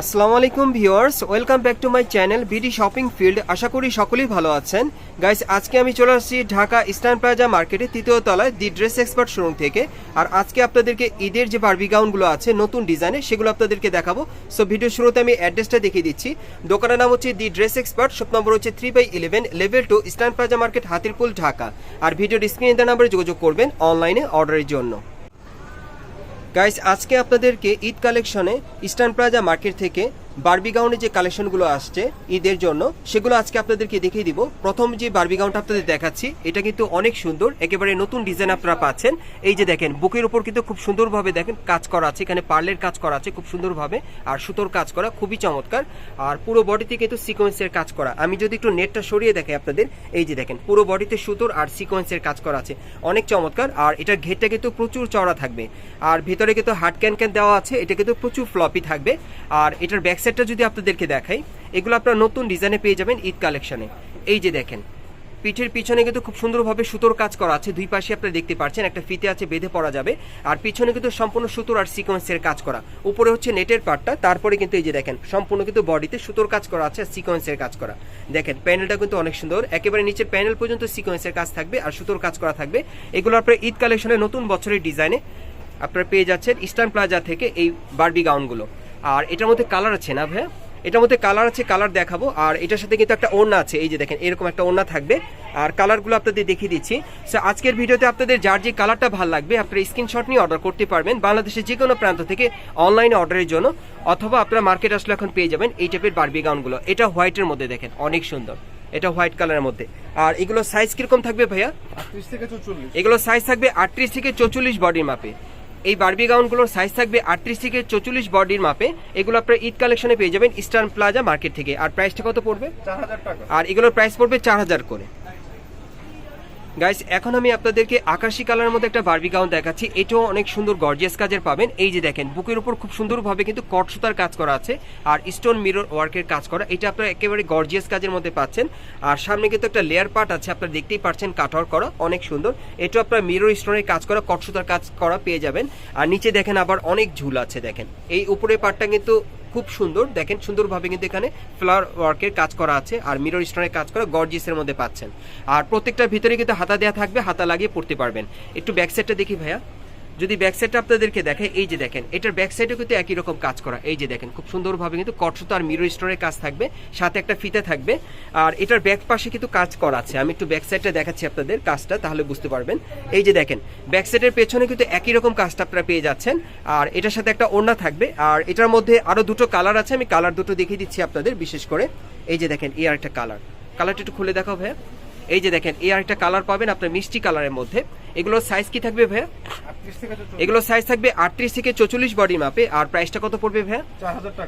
আসসালামু আলাইকুম viewers, welcome back to my channel BD shopping field. আশা করি সকলেই ভালো আছেন। গাইস, আজকে আমি চলে আসছি ঢাকা ইস্টার্ন প্লাজা মার্কেটে তৃতীয় তলায় দি ড্রেস এক্সপার্ট শোরুম থেকে। আর আজকে আপনাদেরকে ঈদের যে বারবি গাউনগুলো আছে, নতুন ডিজাইনে সেগুলো আপনাদেরকে দেখাবো। সো ভিডিও শুরুতে আমি অ্যাড্রেসটা দেখিয়ে দিচ্ছি। দোকানের নাম হচ্ছে the Dress Expert, shop number হচ্ছে three by eleven, level two Eastern Plaza market, Hatirpool, Dhaka. আর ভিডিওর স্ক্রিনে নাম্বারে যোগাযোগ করবেন অনলাইনে অর্ডারের জন্য। গাইস আজকে আপনাদেরকে ঈদ কালেকশনে ইস্টার্ন প্লাজা মার্কেট থেকে বারবি গাউনের যে কালেকশনগুলো আসছে ঈদের জন্য, সেগুলো আজকে আপনাদেরকে দেখিয়ে দিব। প্রথম যে বারবি গাউনটা আপনাদের দেখাচ্ছি, এটা কিন্তু অনেক সুন্দর, একেবারে নতুন ডিজাইন আপনারা পাচ্ছেন। এই যে দেখেন, বুকের উপর কিন্তু খুব সুন্দরভাবে দেখেন কাজ করা আছে, এখানে পার্লের কাজ করা আছে খুব সুন্দরভাবে, আর সুতোর কাজ করা খুবই চমৎকার, আর পুরো বডিতে কিন্তু সিকোয়েন্সের কাজ করা। আমি যদি একটু নেটটা সরিয়ে দেখে আপনাদের, এই যে দেখেন, পুরো বডিতে সুতোর আর সিকোয়েন্সের কাজ করা আছে, অনেক চমৎকার, আর এটার ঘেরটা কিন্তু প্রচুর চওড়া থাকবে। আর ভেতরে কিন্তু হার্ড ক্যান ক্যান দেওয়া আছে, এটা কিন্তু প্রচুর ফ্লপি থাকবে, আর এটার ব্যাক সাইডটা যদি আপনাদেরকে দেখাই, এগুলো আপনারা নতুন ডিজাইনে পেয়ে যাবেন ঈদ কালেকশনে। এই যে দেখেন, পিঠের পিছনে কিন্তু খুব সুন্দরভাবে সুতোর কাজ করা আছে। দুই পাশে আপনারা দেখতে পাচ্ছেন, একটা ফিতে আছে, বেঁধে পড়া যাবে। আর পিছনে কিন্তু সম্পূর্ণ সুতোর আর সিকোয়েন্সের কাজ করা। উপরে হচ্ছে নেটের পার্টটা তারপরে কিন্তু এই যে দেখেন, সম্পূর্ণ কিন্তু বডিতে সুতোর কাজ করা আছে আর সিকোয়েন্সের কাজ করা। দেখেন প্যানেলটা কিন্তু অনেক সুন্দর। একেবারে নিচের প্যানেল পর্যন্ত সিকোয়েন্সের কাজ থাকবে আর সুতোর কাজ করা থাকবে। এগুলো আপনার ঈদ কালেকশনের নতুন বছরের ডিজাইনে আপনারা পেয়ে যাচ্ছেন ইস্টার্ন প্লাজা থেকে এই বার্বি গাউনগুলো আর এটার মধ্যে কালার আছে না ভাইয়া? এটার মধ্যে কালার আছে কালার দেখাবো। আর এটার সাথে কিন্তু একটা ওড়না আছে এই যে দেখেন এরকম একটা ওড়না থাকবে। আর কালারগুলো আপনাদের দেখিয়ে দিচ্ছি। সো আজকের ভিডিওতে আপনাদের যার যে কালারটা ভালো লাগবে আপনারা স্ক্রিনশট নিয়ে অর্ডার করতে পারবেন বাংলাদেশের যে কোনো প্রান্ত থেকে অনলাইনে অর্ডারের জন্য। অথবা আপনারা মার্কেট আসলে এখন পেয়ে যাবেন এই টাইপের বার্বি গাউনগুলো এটা হোয়াইটের মধ্যে দেখেন অনেক সুন্দর। এটা হোয়াইট কালারের মধ্যে। আর এগুলো সাইজ কীরকম থাকবে ভাইয়া? আটত্রিশ থেকে চৌচল্লিশ। এগুলো সাইজ থাকবে আটত্রিশ থেকে চৌচল্লিশ বডির মাপে। এই বার্বি গাউনগুলোর সাইজ থাকবে আটত্রিশ থেকে চৌচল্লিশ বডির মাপে। এগুলো আপনার ঈদ কালেকশনে পেয়ে যাবেন ইস্টার্ন প্লাজা মার্কেট থেকে। আর প্রাইসটা কত পড়বে? চার হাজার টাকা। আর এগুলোর প্রাইস পড়বে চার হাজার করে। গাইস এখন আমি আপনাদেরকে আকাশি কালার মধ্যে একটা বারবি গাউন দেখাচ্ছি। এটাও অনেক সুন্দর গর্জিয়াস কাজের পাবেন। এই যে দেখেন, বুকের উপর খুব সুন্দরভাবে কিন্তু কট সুতার কাজ করা আছে আর স্টোন মিরর ওয়ার্কের কাজ করা। এটা আপনারা একেবারে গর্জিয়াস কাজের মধ্যে পাচ্ছেন। আর সামনে কিন্তু একটা লেয়ার পার্ট আছে, আপনারা দেখতেই পাচ্ছেন কাটওয়ার করা, অনেক সুন্দর। এটাও আপনার মিরর স্টোনের কাজ করা, কট সুতার কাজ করা পেয়ে যাবেন। আর নিচে দেখেন আবার অনেক ঝুল আছে, দেখেন। এই উপরের পার্টটা কিন্তু খুব সুন্দর। দেখেন, সুন্দরভাবে কিন্তু এখানে ফ্লাওয়ার ওয়ার্কের কাজ করা আছে আর মিরর স্টোনের কাজ করা গর্জিসের মধ্যে পাচ্ছেন। আর প্রত্যেকটার ভিতরে কিন্তু হাতা দেওয়া থাকবে, হাতা লাগিয়ে পড়তে পারবেন। একটু ব্যাক সাইডটা দেখি ভাইয়া। যদি ব্যাক সাইডটা আপনাদেরকে দেখে এই যে দেখেন, এটার ব্যাক সাইডে কিন্তু একই রকম কাজ করা। এই যে দেখেন, খুব সুন্দরভাবে কিন্তু কটসুতো আর মিরর স্টোনের কাজ থাকবে, সাথে একটা ফিতে থাকবে। আর এটার ব্যাক পাশে কিন্তু কাজ করা আছে। আমি একটু ব্যাক সাইডটা দেখাচ্ছি আপনাদের কাজটা, তাহলে বুঝতে পারবেন। এই যে দেখেন ব্যাক সাইডের পেছনে কিন্তু একই রকম কাজটা আপনারা পেয়ে যাচ্ছেন। আর এটার সাথে একটা ওড়না থাকবে। আর এটার মধ্যে আরও দুটো কালার আছে, আমি কালার দুটো দেখিয়ে দিচ্ছি আপনাদের, বিশেষ করে। এই যে দেখেন, এই আরেকটা কালার কালারটা একটু খুলে দেখাও ভাইয়া। এই যে দেখেন, এই আরেকটা কালার পাবেন আপনার মিষ্টি কালারের মধ্যে। এগুলোর সাইজ কি থাকবে ভাইয়া? এগুলোর এগুলো সাইজ থাকবে আটত্রিশ থেকে চৌচল্লিশ বডি মাপে আর প্রাইসটা কত পড়বে ভাইয়া?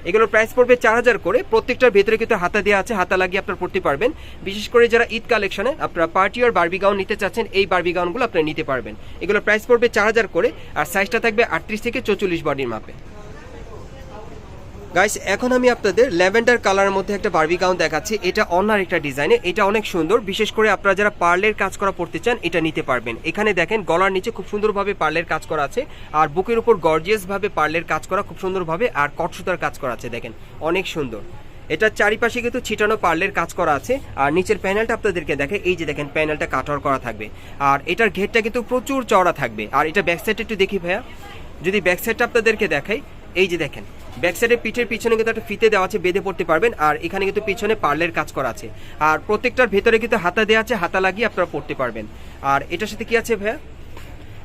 এগুলোর প্রাইস পড়বে চার হাজার করে। প্রত্যেকটার ভেতরে কিন্তু হাতা দেওয়া আছে হাতা লাগিয়ে আপনার পড়তে পারবেন। বিশেষ করে যারা ঈদ কালেকশনে আপনারা পার্টি আর বার্বি গাউন নিতে চাচ্ছেন এই বার্বি গাউনগুলো আপনারা নিতে পারবেন। এগুলোর প্রাইস পড়বে চার হাজার করে। আর সাইজটা থাকবে আটত্রিশ থেকে চৌচল্লিশ বডির মাপে গাইস এখন আমি আপনাদের ল্যাভেন্ডার কালারের মধ্যে একটা বারবি গাউন দেখাচ্ছি। এটা অন্যার একটা ডিজাইনে এটা অনেক সুন্দর। বিশেষ করে আপনারা যারা পার্লের কাজ করা পড়তে চান, এটা নিতে পারবেন। এখানে দেখেন, গলার নিচে খুব সুন্দরভাবে পার্লের কাজ করা আছে। আর বুকের উপর গর্জিয়াস ভাবে পার্লের কাজ করা, খুব সুন্দরভাবে। আর কটসুতার কাজ করা আছে, দেখেন, অনেক সুন্দর। এটার চারিপাশে কিন্তু ছিটানো পার্লের কাজ করা আছে। আর নিচের প্যানেলটা আপনাদেরকে দেখে এই যে দেখেন প্যানেলটা কাটার করা থাকবে। আর এটার ঘেরটা কিন্তু প্রচুর চওড়া থাকবে। আর এটা ব্যাক সাইডটা একটু দেখি ভাইয়া। যদি ব্যাক সাইডটা আপনাদেরকে দেখাই এই যে দেখেন ব্যাক সাইডের পিঠের পিছনে কিন্তু একটা ফিতে দেওয়া আছে বেঁধে পড়তে পারবেন আর এখানে কিন্তু পিছনে পার্লের কাজ করা আছে। আর প্রত্যেকটার ভেতরে কিন্তু হাতা দেওয়া আছে হাতা লাগিয়ে আপনারা পড়তে পারবেন। আর এটার সাথে কি আছে ভাইয়া?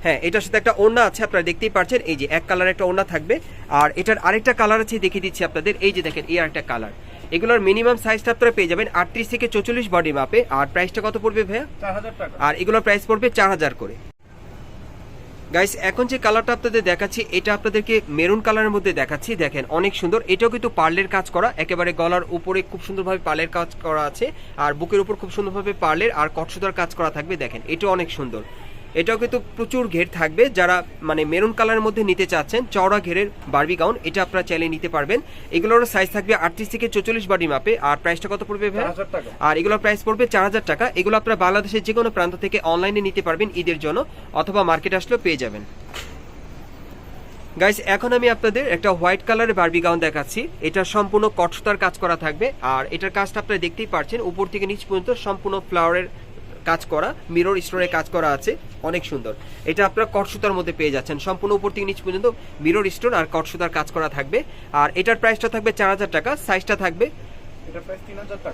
হ্যাঁ এটার সাথে একটা ওড়না আছে আপনারা দেখতেই পাচ্ছেন এই যে এক কালার একটা ওড়না থাকবে। আর এটার আরেকটা কালার আছে দেখিয়ে দিচ্ছি আপনাদের এই যে দেখেন এই আরেকটা কালার এগুলোর মিনিমাম সাইজটা আপনারা পেয়ে যাবেন আটত্রিশ থেকে চৌচল্লিশ বডি মাপে আর প্রাইসটা কত পড়বে ভাইয়া? চার হাজার টাকা। আর এগুলোর প্রাইস পড়বে চার হাজার করে। গাইস এখন যে কালারটা আপনাদের দেখাচ্ছি, এটা আপনাদেরকে মেরুন কালারের মধ্যে দেখাচ্ছি। দেখেন, অনেক সুন্দর। এটাও কিন্তু পার্লের কাজ করা। একেবারে গলার উপরে খুব সুন্দরভাবে পার্লের কাজ করা আছে। আর বুকের উপর খুব সুন্দরভাবে পার্লের আর কটসুদার কাজ করা থাকবে। দেখেন, এটাও অনেক সুন্দর। এটাও কিন্তু প্রচুর ঘের থাকবে। যারা মানে মেরুন কালারের মধ্যে নিতে চাচ্ছেন চওড়া ঘেরের বার্বি গাউন এটা আপনারা চাইলে নিতে পারবেন। এগুলোর সাইজ থাকবে আটত্রিশ থেকে চৌচল্লিশ বডি মাপে আর প্রাইসটা কত পড়বে ভাই? আর এগুলোর প্রাইস পড়বে চার হাজার টাকা। এগুলো আপনারা বাংলাদেশের যে কোনো প্রান্ত থেকে অনলাইনে নিতে পারবেন ঈদের জন্য অথবা মার্কেট আসলেও পেয়ে যাবেন। গাইস এখন আমি আপনাদের একটা হোয়াইট কালারের বার্বি গাউন দেখাচ্ছি। এটা সম্পূর্ণ কটসুতার কাজ করা থাকবে। আর এটার কাজটা আপনারা দেখতেই পারছেন উপর থেকে নিচ পর্যন্ত সম্পূর্ণ ফ্লাওয়ারের কাজ করা মিরর স্টোরে কাজ করা আছে অনেক সুন্দর। এটা আপনারা কটসুতার মধ্যে পেয়ে যাচ্ছেন। সম্পূর্ণ উপর থেকে নিচ পর্যন্ত মিরর স্টোর আর কটসুতার কাজ করা থাকবে। আর এটার প্রাইসটা থাকবে চার হাজার টাকা সাইজটা থাকবে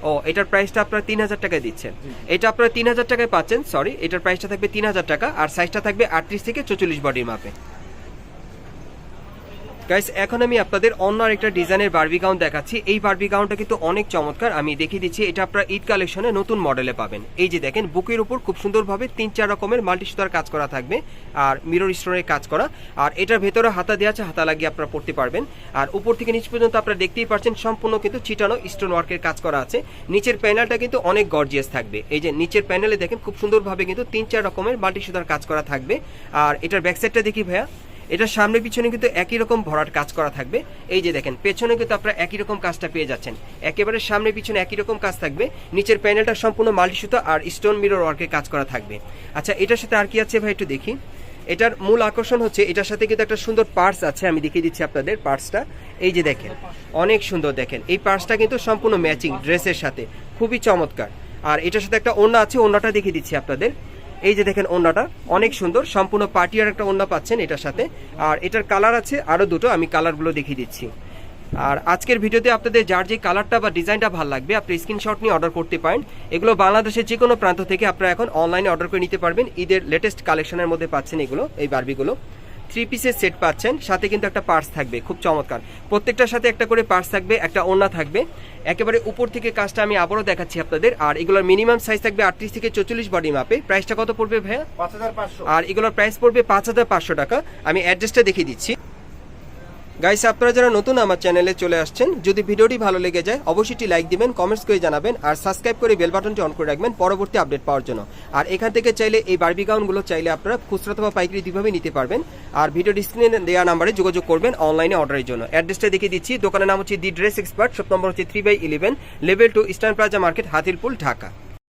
ও এটার প্রাইসটা আপনারা তিন হাজার টাকায় দিচ্ছেন। এটা আপনারা তিন হাজার টাকায় পাচ্ছেন সরি এটার প্রাইসটা থাকবে তিন হাজার টাকা আর সাইজটা থাকবে আটত্রিশ থেকে চল্লিশ বডির মাপে গাইস এখন আমি আপনাদের অন্য আরেকটা ডিজাইনের বার্বি গাউন দেখাচ্ছি। এই বারবি গাউনটা কিন্তু অনেক চমৎকার। আমি দেখিয়ে দিচ্ছি, এটা আপনারা ঈদ কালেকশনে নতুন মডেলে পাবেন। এই যে দেখেন, বুকের উপর খুব সুন্দরভাবে তিন চার রকমের মাল্টি সুতার কাজ করা থাকবে আর মিরর স্টোনের কাজ করা। আর এটার ভেতরে হাতা দেওয়া আছে, হাতা লাগিয়ে আপনারা পড়তে পারবেন। আর উপর থেকে নিচ পর্যন্ত আপনারা দেখতেই পাচ্ছেন, সম্পূর্ণ কিন্তু চিটানো স্টোন ওয়ার্কের কাজ করা আছে। নিচের প্যানেলটা কিন্তু অনেক গর্জিয়াস থাকবে। এই যে নিচের প্যানেলে দেখেন, খুব সুন্দরভাবে কিন্তু তিন চার রকমের মাল্টি সুতার কাজ করা থাকবে। আর এটার ব্যাক সাইডটা দেখি ভাইয়া। এটা সামনে পিছনে কিন্তু একই রকম ভরাট কাজ করা থাকবে। এই যে দেখেন, পেছনে কিন্তু আপনারা একই রকম কাজটা পেয়ে যাচ্ছেন। একেবারে সামনে পিছনে একই রকম কাজ থাকবে। নিচের প্যানেলটা সম্পূর্ণ মাল্টি সুতো আর স্টোন মিরর ওয়ার্কের কাজ করা থাকবে। আচ্ছা এটার সাথে আর কি আছে ভাই একটু দেখি। এটার মূল আকর্ষণ হচ্ছে, এটার সাথে কিন্তু একটা সুন্দর পার্টস আছে, আমি দেখিয়ে দিচ্ছি আপনাদের পার্টসটা। এই যে দেখেন, অনেক সুন্দর দেখেন। এই পার্টসটা কিন্তু সম্পূর্ণ ম্যাচিং ড্রেসের সাথে, খুবই চমৎকার। আর এটার সাথে একটা ওড়না আছে, ওড়নাটা দেখিয়ে দিচ্ছি আপনাদের। এই যে দেখেন ওড়নাটা, অনেক সুন্দর, সম্পূর্ণ পার্টিয়ার একটা ওড়না পাচ্ছেন এটার সাথে। আর এটার কালার আছে আরও দুটো, আমি কালারগুলো দেখিয়ে দিচ্ছি। আর আজকের ভিডিওতে আপনাদের যার যে কালারটা বা ডিজাইনটা ভালো লাগবে, আপনি স্ক্রিনশট নিয়ে অর্ডার করতে পারেন। এগুলো বাংলাদেশের যে কোনো প্রান্ত থেকে আপনারা এখন অনলাইনে অর্ডার করে নিতে পারবেন। ঈদের লেটেস্ট কালেকশনের মধ্যে পাচ্ছেন এগুলো, এই বারবিগুলো থ্রি পিসের সেট পাচ্ছেন সাথে কিন্তু একটা পার্স থাকবে খুব চমৎকার। প্রত্যেকটার সাথে একটা করে পার্স থাকবে একটা ওনা থাকবে। একেবারে উপর থেকে কাজটা আমি আবারও দেখাচ্ছি আপনাদের। আর এগুলোর মিনিমাম সাইজ থাকবে আটত্রিশ থেকে চল্লিশ বডি মাপে প্রাইসটা কত পড়বে ভাইয়া? পাঁচ হাজার পাঁচশো। আর এগুলোর প্রাইস পড়বে পাঁচ হাজার পাঁচশো টাকা। আমি অ্যাড্রেসটা দেখিয়ে দিচ্ছি। গাইস আপনারা যারা নতুন আমার চ্যানেলে চলে আসছেন, যদি ভিডিওটি ভালো লেগে যায়, অবশ্যই লাইক দিবেন কমেন্টস করে জানাবেন, আর সাবস্ক্রাইব করে বেল বাটনটি অন করে রাখবেন পরবর্তী আপডেট পাওয়ার জন্য। আর এখান থেকে চাইলে এই বারবি গাউনগুলো চাইলে আপনারা খুচরা অথবা পাইকারি দুইভাবে নিতে পারবেন। আর ভিডিও ডিসক্রিনে দেওয়া নাম্বারে যোগাযোগ করবেন অনলাইনে অর্ডারের জন্য। অ্যাড্রেসটা দেখিয়ে দিচ্ছি। দোকানের নাম হচ্ছে the Dress Expert shop number হচ্ছে three by eleven level two Eastern Plaza market Hatirpool, Dhaka.